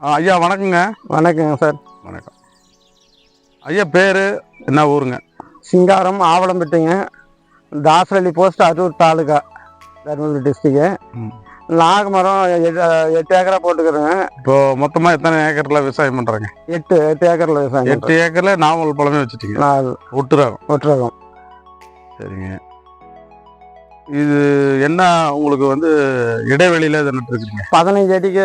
ஆ, ஐயா வணக்கங்க. வணக்கங்க சார். வணக்கம். ஐயா பேர் என்ன ஊருங்க? சிங்காரம் ஆவலம்பட்டுங்க. தாசரள்ளி போஸ்ட் அரூர் தாலுகா தருமபுரி டிஸ்ட்ரிக்டு ம். நாகமரம் எட்டு ஏக்கரா போட்டுக்கிறேங்க. இப்போ மொத்தமா எத்தனை ஏக்கர்ல விவசாயம் பண்றாங்க? எட்டு எட்டு ஏக்கரில் விவசாயம் எட்டு ஏக்கர்ல நாவல் பழமே வச்சுட்டீங்க. நாலு ஒட்டுறாங்க ஒட்டுரகம் சரிங்க. இது என்ன உங்களுக்கு வந்து இடைவெளியில இதை நட்டுருக்கீங்க? பதினஞ்சு அடிக்கு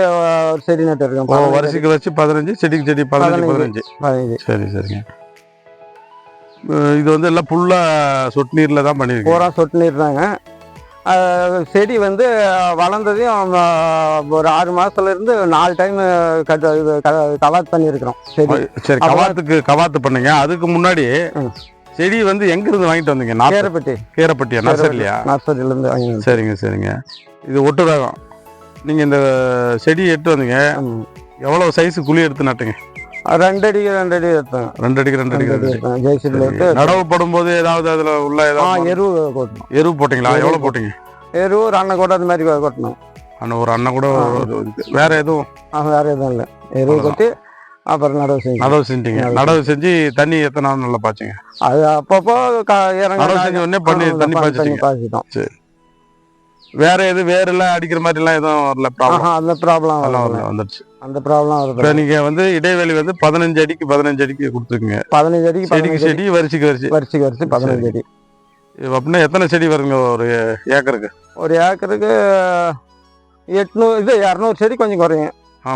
ஒரு செடி நட்டு இருக்கேன் ஓ பதினஞ்சு வரிசைக்கு வச்சு பதினஞ்சு செடிக்கு செடி பதினஞ்சு பதினஞ்சு. பதினஞ்சு. சரி சரிங்க. இது வந்து எல்லாம் புல்லா சொட்டு நீர்ல தான் பண்ணிருக்கீங்க பூரா சொட்டு நீர் தாங்க செடி வந்து வளர்ந்ததையும் ஒரு ஆறு மாசத்துல இருந்து நாலு டைம் கட் இது கலாத் பண்ணியிருக்கிறோம் சரி அப்புறம் கவாத்துக்கு கவாத்து பண்ணீங்க. அதுக்கு முன்னாடி. செடி வந்து எங்க இருந்து வாங்கிட்டு வந்தீங்க? கேரப்பட்டி. கீரைப்பட்டியா நர்சரிலையா? நர்சரியிலேருந்து வாங்கி சரிங்க சரிங்க. இது ஒட்டு ரகம் நீங்கள் இந்த செடி எட்டு வந்தீங்க. எவ்வளோ சைஸ் குழி எடுத்து நட்டுங்க? ரெண்டு அடிக்கு ரெண்டு அடி எடுத்தேன். ரெண்டு அடிக்கு ரெண்டு அடிக்கு. ஜெய்சில எடுத்து நடவு போடும்போது ஏதாவது அதில் உள்ள ஏதாவது எருவு கொட்டணும் எருவு போட்டிங்களா? எவ்வளோ போட்டீங்க? எருவு ஒரு அண்ணன் கூட அந்த மாதிரி கொட்டணும் அண்ணன் ஒரு அண்ணன் கூட. வேற எதுவும்? வேற எதுவும் இல்லை. அவ்வளவுதான். கொட்டி அப்புறம் நடவு செஞ்சு. நடவு செஞ்சீங்க. நடவு செஞ்சு. தண்ணி எத்தனை நாள் நல்லா பாய்ச்சிங்க. அது அப்பப்போ நடவு செஞ்ச உடனே பண்ணி தண்ணி பாய்ச்சிட்டீங்க. பாய்ச்சிட்டோம். வேற எது வேரெல்லாம் அடிக்கிற மாதிரிலாம் எதுவும் வரல? ப்ராப்ளம் அந்த ப்ராப்ளம் வரல. வரல வந்துடுச்சு அந்த ப்ராப்ளம் வருது நீங்க வந்து இடைவெளி வந்து பதினஞ்சு அடிக்கு பதினஞ்சு அடிக்கு கொடுத்துருக்கீங்க பதினஞ்சு அடிக்கு செடிக்கு செடி வரிசைக்கு வரிசை. வரிசைக்கு வரிசை பதினஞ்சு அடி. அப்படின்னா எத்தனை செடி வருங்க ஒரு ஏக்கருக்கு? ஒரு ஏக்கருக்கு எட்நூறு இது இரநூறு செடி கொஞ்சம் குறையும்.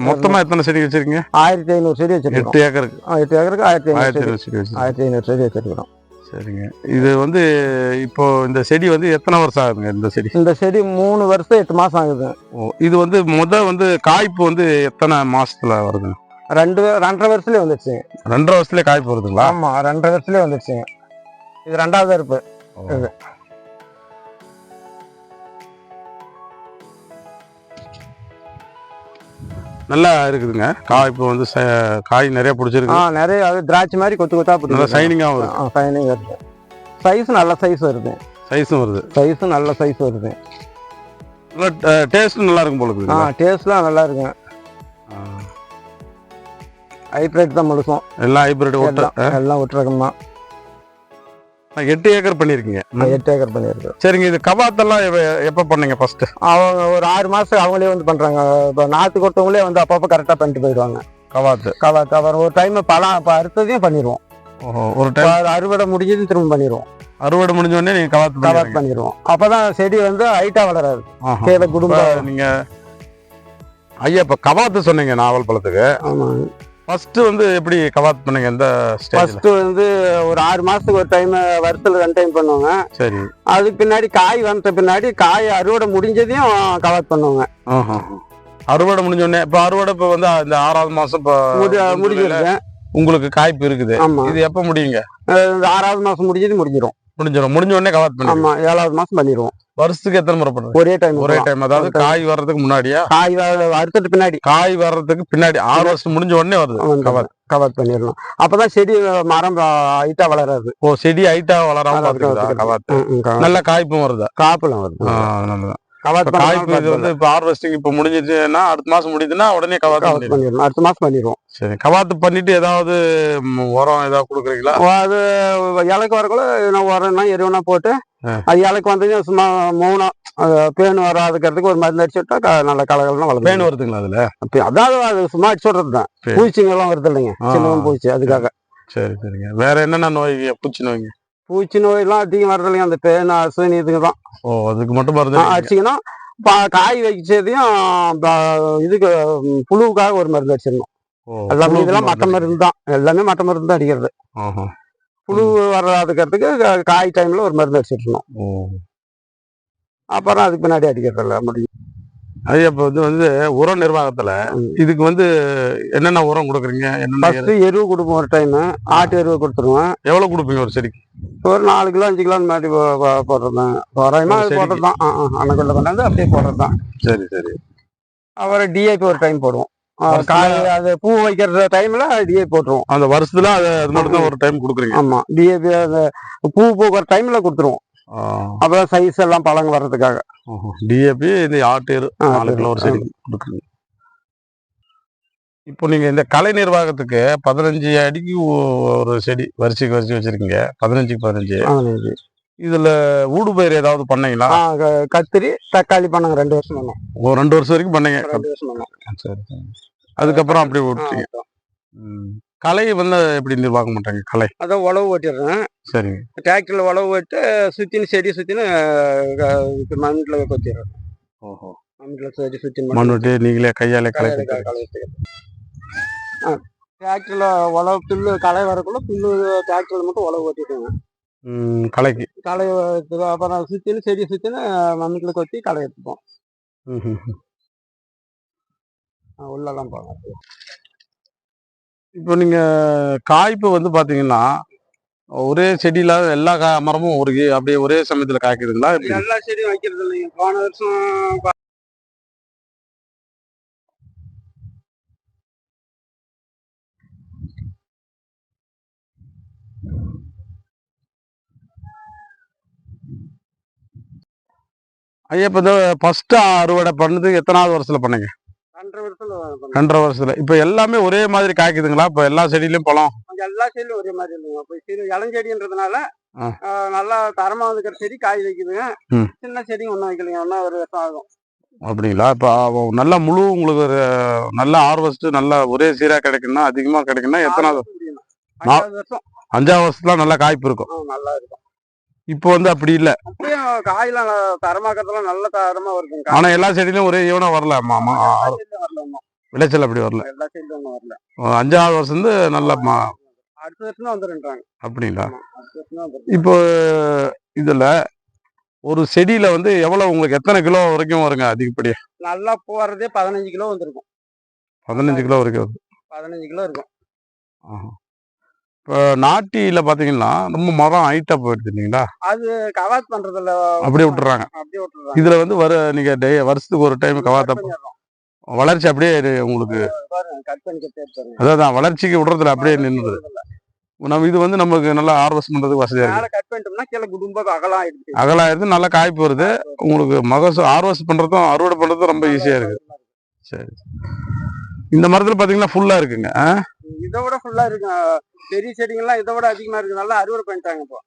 மொத்தமா எத்தனை செடி வச்சிருக்கீங்க? ஆயிரத்தி ஐநூறு செடி வச்சிருக்கோம். எட்டு ஏக்கருக்கு? எட்டு ஏக்கருக்கு ஆயிரத்தி ஐநூறு செடி. ஆயிரத்தி ஐநூறு செடி வச்சிருக்கிறோம். சரிங்க. இது வந்து இப்போ இந்த செடி வந்து எத்தனை வருஷம் ஆகுதுங்க இந்த செடி? இந்த செடி மூணு வருஷம் எட்டு மாசம் ஆகுது. இது வந்து முத வந்து காய்ப்பு வந்து எத்தனை மாசத்துல வருதுங்க? ரெண்டு ரெண்டரை வருஷத்துலயே வந்துருச்சு. ரெண்டரை வருஷத்துலயே காய்ப்பு வருதுங்களா? ஆமா ரெண்டரை வருஷத்துலயே வந்துருச்சுங்க. இது ரெண்டாவது இது. நல்லா இருக்குதுங்க. காய்ப்பு வந்து ச- காய் நிறைய ஆ பிடிச்சிருக்கு நிறைய அது திராட்சை மாதிரி கொத்து கொத்தா நல்லா பிடிக்கும் சைனிங்காகவும் இருக்கு. சைனிங் வருது சைஸ் நல்ல சைஸ் வருது. சைஸும் வருது. சைஸும் நல்ல சைஸ் வருது. நல்லா டேஸ்ட்டும் நல்லா இருக்கும் போல ஆ இருக்குதுங்களா டேஸ்ட்லாம் நல்லா இருக்குங்க. ஆ. ஹைப்ரேட் தான் முழுசும். எல்லாம் ஹைபிரிட் ஓட்ட எல்லாம் விட்டுறக்கம் தான் எட்டு ஏக்கர் பண்ணியிருக்கீங்க. எட்டு ஏக்கர் பண்ணியிருக்கு சரிங்க இது கபாத்தெல்லாம் எப்ப- எப்ப பண்ணீங்க ஃபர்ஸ்ட் அவங்க ஒரு ஆறு மாசம் அவங்களே வந்து பண்றாங்க. இப்போ நாற்று கொடுத்தவங்களே வந்து அப்பப்போ கரெக்டாக பண்ணிட்டு போயிடுவாங்க. கவாத்து. கவ கவர் ஒரு டைம் பழம் இப்போ அறுத்ததையும் பண்ணிடுவோம் ஒரு டைம் அறுவடை முடிஞ்சதும் திரும்ப பண்ணிடுவோம் அறுவடை முடிஞ்ச உடனே நீங்க கவாத்து பண்ணிடுறீங்க. பண்ணிடுவோம் அப்பதான் செடி வந்து ஹைட்டா வளராது. கீழே குடும்பம். நீங்க ஐயா இப்ப கவாத்து சொன்னீங்க நாவல் பழத்துக்கு. ஆமாங்க. ஃபர்ஸ்ட் வந்து எப்படி கவாத் பண்ணீங்க? எந்த ஸ்டேஜ்ல ஃபர்ஸ்ட் வந்து ஒரு ஆறு மாசத்துக்கு ஒரு டைம் வருஷத்துல ரெண்டு டைம் பண்ணுவாங்க. சரி. அதுக்கு பின்னாடி காய் வந்த பின்னாடி காய் அறுவடை முடிஞ்சதையும் கவர் பண்ணுவாங்க. அறுவடை முடிஞ்ச உடனே இப்ப அறுவடை இப்ப வந்து இந்த ஆறாவது மாசம் இப்ப முடி ஜூன் ஜூலைல முடிஞ்சிருது உங்களுக்கு காய்ப்பு இருக்குது. இது எப்ப முடியுங்க? இந்த ஆறாவது மாசம் முடிஞ்சது முடிஞ்சிடும் முடிஞ்சிடும். முடிஞ்ச உடனே கவாத் பண்ணி ஆமா ஏழாவது மாசம் பண்ணிடுவோம். வருஷத்துக்கு எத்தனை முறை பண்றீங்க ஒரே டைம் ஒரே டைம் அதாவது. காய் வர்றதுக்கு முன்னாடியா? காய் அறுத்துட்டு பின்னாடி. காய் வர்றதுக்கு பின்னாடி. ஆறு வருஷம் முடிஞ்ச உடனே வருது. கவாத் கவர். பண்ணிடலாம் அப்பதான் செடி மரம் ஹைட்டா வளராது. ஓ செடி ஹைட்டா வளராம. கவாத். நல்ல காய்ப்பும் வருதா? காப்புலாம் வருது. இப்ப காய்ப்பு வந்து இப்ப ஹார்வெஸ்டிங் இப்ப முடிஞ்சிச்சுன்னா அடுத்த மாசம் முடியுதுன்னா உடனே கவாத்து. பண்ணிடணும் அடுத்த மாசம் பண்ணிடுவோம். சரி கவாத்து பண்ணிட்டு ஏதாவது உரம் ஏதாவது கொடுக்குறீங்களா? அது இலைக்கு வரக்குள்ள நான் உரம்னா எருவுனா போட்டு. அது இலைக்கு சும்மா அது பேன் வராதுக்கிறதுக்கு ஒரு மருந்து அடிச்சு விட்டா நல்ல கலகலாம் வளரும் பேன் வருதுங்களா அதுல? அதாவது அது சும்மா அடிச்சு விடுறது தான். பூச்சிங்கெல்லாம் வருது இல்லைங்க. சின்ன பூச்சி அதுக்காக. சரி சரிங்க. வேற என்னென்ன நோய் பூச்சி நோய்ங்க? பூச்சி நோயெல்லாம் அதிகம் வருது இல்லைங்க அந்த பேன் அசுவினி இதுங்க தான் ஓ அதுக்கு மட்டும் ஆ, அடிச்சிங்கன்னா காய் வச்சதையும் இதுக்கு புழுவுக்காக ஒரு மருந்து அடிச்சிடணும். எல்லாமே இதெல்லாம் மட்ட மருந்து தான் எல்லாமே மட்ட மருந்து தான் அடிக்கிறது. புழு வராதுக்கிறதுக்கு காய் டைம்ல ஒரு மருந்து அடிச்சிடணும். அப்புறம் அதுக்கு பின்னாடி அடிக்கிறது இல்லை முடியும். அது இப்ப வந்து வந்து உர நிர்வாகத்துல. இதுக்கு வந்து என்னென்ன உரம் கொடுக்குறீங்க? என்னென்ன எருவு கொடுப்போம் ஒரு டைம் ஆட்டு எருவு கொடுத்துருவேன் எவ்வளவு கொடுப்பீங்க ஒரு செடிக்கு? ஒரு நாலு கிலோ அஞ்சு கிலோ மாதிரி போ- போ- போடுறதுதான். தோராயமா ஒரு அது? போடுறது தான் அணைக்குள்ள கொண்டாந்து அப்படியே போடுறது தான் சரி. சரி அப்புறம் டிஏபி ஒரு டைம் போடுவோம். காய் அது பூ வைக்கிற டைம்ல டிஏபி போட்டுருவோம். அந்த வருஷத்துல அது அது மட்டும் தான் ஒரு டைம் கொடுக்குறீங்க? ஆமா. டிஏபி அந்த பூ பூக்கிற டைம்ல கொடுத்துருவோம். அப்புறம் சைஸ் எல்லாம் பழங்க வர்றதுக்காக. டிஏபி இந்த ஆட்டு எரு ஆ, நாலு. கிலோ ஒரு செடிக்கு கொடுக்குறீங்க. இப்போ நீங்க இந்த கலை நிர்வாகத்துக்கு பதினஞ்சு அடிக்கு ஒரு செடி வரிசைக்கு வரிசை வச்சிருக்கீங்க. பதினஞ்சுக்கு பதினஞ்சு. இதுல ஊடுபயிர் ஏதாவது பண்ணீங்களா? கத்திரி தக்காளி பண்ணாங்க ரெண்டு வருஷம் பண்ணோம் ஒரு ரெண்டு வருஷம் வரைக்கும் பண்ணீங்க. ரெண்டு வருஷம் பண்ணோம் சரி அதுக்கப்புறம் அப்படியே. ம். கலை வந்து எப்படி நிர்வாகம் பண்றீங்க? கலை. அதான் உழவு ஓட்டிடுறேன். சரிங்க டிராக்டர்ல உழவு ஓட்டு சுத்தின்னு செடி சுத்தின்னு மண்ணில் கொத்திடுறேன் ஓஹோ. மண்ணில் செடி சுத்தி மண் வெட்டி நீங்களே கையாலே கொத்துறீங்க. டிராக்டர்ல உழவு புல்லு களை வரக்குள்ள புல்லு டிராக்டர்ல மட்டும் உழவு ஓட்டிடுங்க ம், களைக்கு. களை அப்புறம் சுத்தின்னு செடி சுத்தின்னு மண்ணில் கொத்தி களை எடுத்துப்போம். உள்ளெல்லாம் போங்க. இப்போ நீங்க காய்ப்பு வந்து பாத்தீங்கன்னா ஒரே செடியில எல்லா மரமும் ஒரு அப்படியே ஒரே சமயத்துல காய்க்குதுங்களா? எல்லா செடியும் வைக்கிறது இல்லைங்க போன வருஷம் ஐயா இப்போ இந்த ஃபர்ஸ்ட் அறுவடை பண்ணது எத்தனாவது வருஷத்துல பண்ணீங்க ரெண்டரை வருஷத்துல இப்போ எல்லாமே ஒரே மாதிரி காய்க்குதுங்களா? இப்போ எல்லா செடியிலயும் பழம்? எல்லா செடியும் ஒரே மாதிரி இல்லைங்க இப்போ இளஞ்செடின்றதுனால நல்லா தரமா வந்துக்கிற செடி காய் வைக்குதுங்க. சின்ன செடியும் ஒன்றும் வைக்கலைங்க. ஒன்றும் ஒரு வருஷம் ஆகும். அப்படிங்களா? இப்போ நல்லா முழு உங்களுக்கு ஒரு நல்ல ஹார்வெஸ்ட் நல்லா ஒரே சீரா கிடைக்குன்னா அதிகமா கிடைக்குன்னா எத்தனாவது. அஞ்சாவது வருஷம். அஞ்சாவது வருஷத்துல நல்லா காய்ப்பு இருக்கும். நல்லா இருக்கும். இப்போ வந்து அப்படி இல்ல. காயெல்லாம் தரமாக்கிறதுலாம் நல்ல தரமா வருதுங்க. ஆனா எல்லா செடியிலும் ஒரே ஈவனா வரல இன்னும். விளைச்சல் அப்படி வரல. அஞ்சாவது வருஷம் வந்து நல்ல அடுத்த வருஷம் தான் வந்துருன்றாங்க. அப்படிங்களா. இப்போ இதுல ஒரு செடியில வந்து எவ்வளவு உங்களுக்கு எத்தனை கிலோ வரைக்கும் வருங்க அதிகப்படியா? நல்லா போறதே பதினஞ்சு கிலோ வந்திருக்கும். பதினஞ்சு கிலோ வரைக்கும் பதினஞ்சு கிலோ இருக்கும். இப்போ நாட்டியில பாத்தீங்கன்னா ரொம்ப மரம் ஹைட்டா போயிடுது இல்லைங்களா? அது கவாத் பண்றதுல அப்படியே விட்டுறாங்க. அப்படியே விட்டுறாங்க. இதுல வந்து வர நீங்க டே- வருஷத்துக்கு ஒரு டைம் கவாத்த வளர்ச்சி அப்படியே உங்களுக்கு அதான் வளர்ச்சிக்கு விடுறதுல அப்படியே நின்றுது நம்ம இது வந்து நமக்கு நல்லா ஹார்வெஸ்ட் பண்றதுக்கு வசதியா இருக்கு. கட் பண்ணிட்டோம்னா கீழே குடும்ப அகலம் ஆயிடுச்சு. அகலாயிருந்து நல்லா காய்ப்பு வருது உங்களுக்கு மகசூல் ஹார்வெஸ்ட் பண்றதும் அறுவடை பண்றதும் ரொம்ப ஈஸியா இருக்கு. சரி இந்த மரத்துல பாத்தீங்கன்னா ஃபுல்லா இருக்குங்க? இதை விட ஃபுல்லா இருக்கு. பெரிய செடிங்கெல்லாம் இதை விட அதிகமா இருக்கு. நல்லா அறுவடை பண்ணிட்டாங்க இப்போ.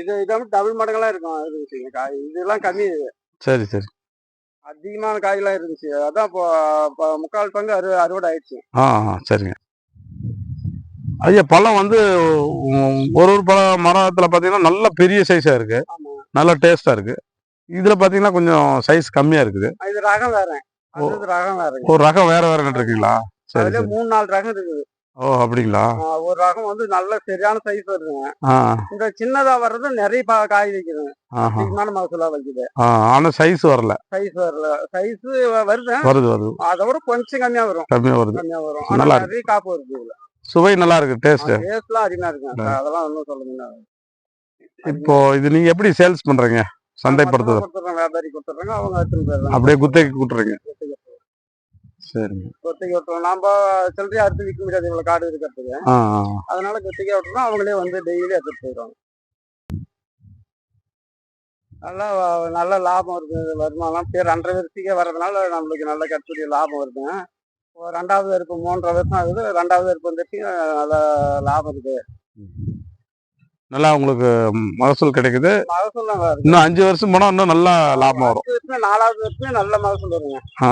இது இதை விட டபுள் மடங்கெல்லாம் இருக்கும். காய் இதெல்லாம் கம்மி சரி சரி. அதிகமான காயெல்லாம் இருந்துச்சு. அதான் இப்போ முக்கால் பங்கு அறு அறுவடை ஆயிடுச்சு. ஆ சரிங்க. ஐயா பழம் வந்து ஒரு ஒரு பழ மரத்துல பாத்தீங்கன்னா நல்ல பெரிய சைஸா இருக்கு. நல்ல டேஸ்டா இருக்கு. இதுல பாத்தீங்கன்னா கொஞ்சம் சைஸ் கம்மியா இருக்குது. இது ரகம் வேற. ரகம் வேறங்க. ஒரு ரகம் வேற வேற இருக்கீங்களா? சரி அதுல மூணு நாலு ரகம் இருக்குது. ஓ அப்படிங்களா? ஒரு ரகம் வந்து நல்ல சரியான சைஸ் வருதுங்க இந்த சின்னதா வர்றது நிறைய காய் வைக்குதுங்க அதிகமான மகசூலா வைக்குது ஆனா சைஸ் வரல. சைஸ் வரல. சைஸ் வருது. வருது வருது. அதை விட கொஞ்சம் கம்மியா வரும். கம்மியா வருது. கம்மியா வரும். நல்லா நிறைய காப்பு வருது இதுல. சுவை நல்லா இருக்கு டேஸ்ட் டேஸ்ட்லாம் அதிகமா இருக்குங்க. அதெல்லாம் ஒன்றும் சொல்லுங்க இப்போ இது நீங்க எப்படி சேல்ஸ் பண்றீங்க? சந்தைப்படுத்துதல். கொடுத்துட்றாங்க வியாபாரி கொடுத்துட்றாங்க அவங்க அப்படியே குத்தைக்கு கூட்டுறீங்க சரிங்க. கொத்திக்கை விட்டுறோம் நாம சில்லறையா அறுத்து விற்க முடியாது. இவ்வளவு காடு இருக்கிறதுக்கு. அதனால கொத்திக்கை விட்டுறோம் அவங்களே வந்து டெய்லி எடுத்துட்டு போயிடுவாங்க. நல்லா நல்ல லாபம் இது வருமானம். பேர் ரெண்டரை வருஷத்துக்கே வர்றதுனால நம்மளுக்கு நல்ல கட்டுப்படி லாபம் வருதுங்க ரெண்டாவது இருப்பு மூன்றரை வருஷம் ஆகுது. ரெண்டாவது இருப்பு வந்துட்டு நல்ல லாபம் இருக்குது நல்லா உங்களுக்கு மகசூல் கிடைக்குது. இன்னும் அஞ்சு வருஷம் போனா இன்னும் நல்லா லாபம் வரும். நாலாவது வருஷமே நல்ல மகசூல் வருங்க. ஆ.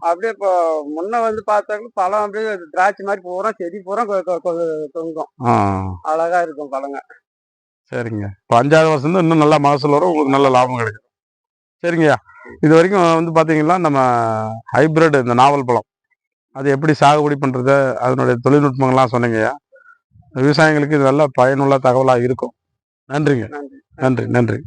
அப்படியே இப்போ முன்ன வந்து பார்த்தாக்க பழம் அப்படியே திராட்சை மாதிரி பூரா செடி பூரா தொங்கும். அழகா இருக்கும் பழங்க. சரிங்க. இப்போ அஞ்சாவது வருஷம் இன்னும் நல்லா மகசூல் வரும். உங்களுக்கு நல்ல லாபம் கிடைக்கும். சரிங்கய்யா இது வரைக்கும் வந்து பார்த்தீங்கன்னா நம்ம ஹைபிரிட் இந்த நாவல் பழம். அது எப்படி சாகுபடி பண்ணுறது அதனுடைய தொழில்நுட்பங்கள்லாம் சொன்னீங்கய்யா விவசாயிகளுக்கு இது நல்ல பயனுள்ள தகவலாக இருக்கும். நன்றிங்க. நன்றி. நன்றி நன்றி.